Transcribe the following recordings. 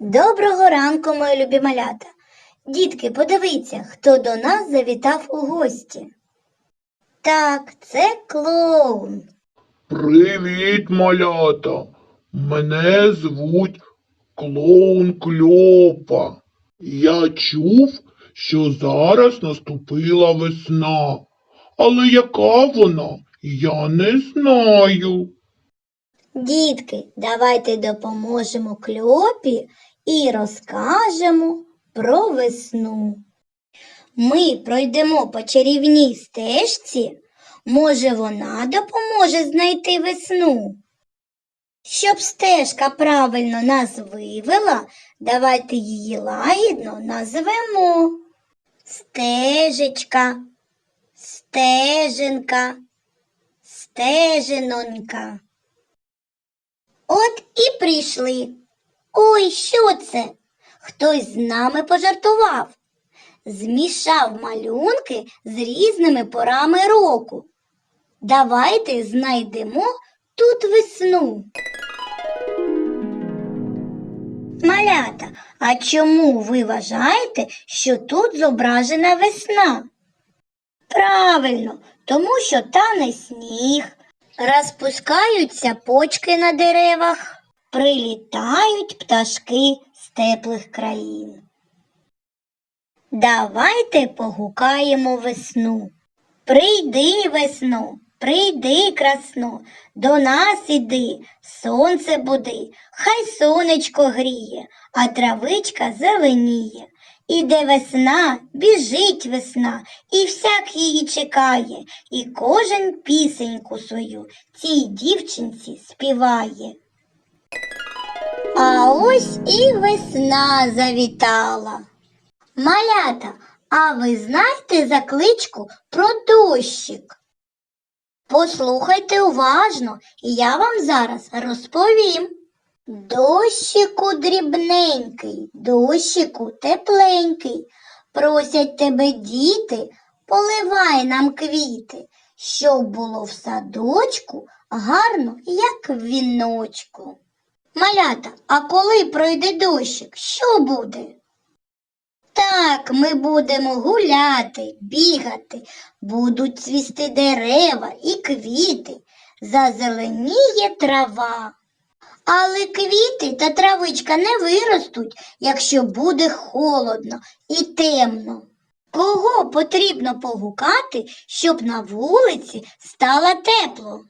Доброго ранку, мої любі малята. Дітки, подивіться, хто до нас завітав у гості. Так, це клоун. Привіт, малята! Мене звуть клоун Кльопа. Я чув, що зараз наступила весна. Але яка вона, я не знаю. Дітки, давайте допоможемо кльопі і розкажемо про весну. Ми пройдемо по чарівній стежці. Може, вона допоможе знайти весну. Щоб стежка правильно нас вивела, давайте її лагідно назвемо. Стежечка, стеженка, стежинонька. От і прийшли. Ой, що це? Хтось з нами пожартував. Змішав малюнки з різними порами року. Давайте знайдемо тут весну. Малята, а чому ви вважаєте, що тут зображена весна? Правильно, тому що тане сніг, розпускаються почки на деревах, прилітають пташки з теплих країн. Давайте погукаємо весну. Прийди, весно, прийди, красно, до нас іди, сонце буди, хай сонечко гріє, а травичка зеленіє. Іде весна, біжить весна, і всяк її чекає, і кожен пісеньку свою цій дівчинці співає. А ось і весна завітала. Малята, а ви знаєте закличку про дощик? Послухайте уважно, і я вам зараз розповім. Дощику дрібненький, дощику тепленький, просять тебе діти, поливай нам квіти, щоб було в садочку гарно, як в віночку. Малята, а коли пройде дощик, що буде? Так, ми будемо гуляти, бігати, будуть цвісти дерева і квіти, зазеленіє трава. Але квіти та травичка не виростуть, якщо буде холодно і темно. Кого потрібно погукати, щоб на вулиці стало тепло?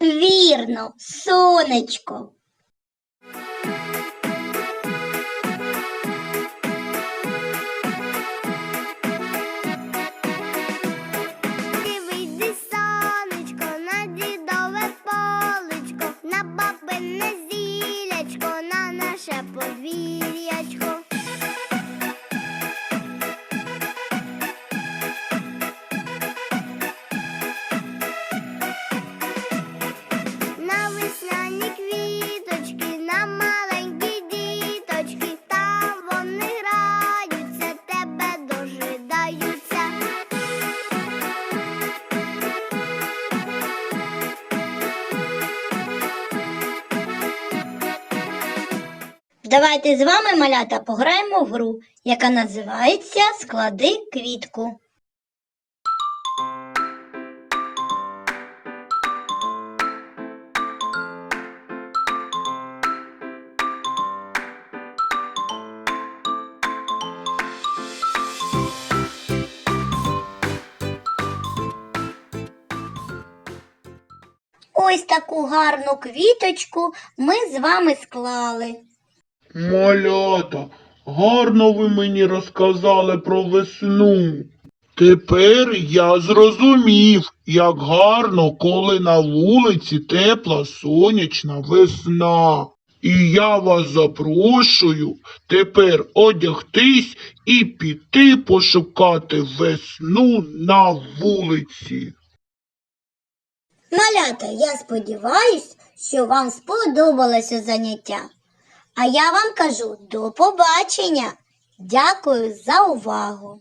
Вірно, сонечко. Давайте з вами, малята, пограємо в гру, яка називається Склади квітку. Ось таку гарну квіточку ми з вами склали. Малята, гарно ви мені розказали про весну. Тепер я зрозумів, як гарно, коли на вулиці тепла сонячна весна. І я вас запрошую тепер одягтись і піти пошукати весну на вулиці. Малята, я сподіваюсь, що вам сподобалося заняття. А я вам кажу до побачення. Дякую за увагу.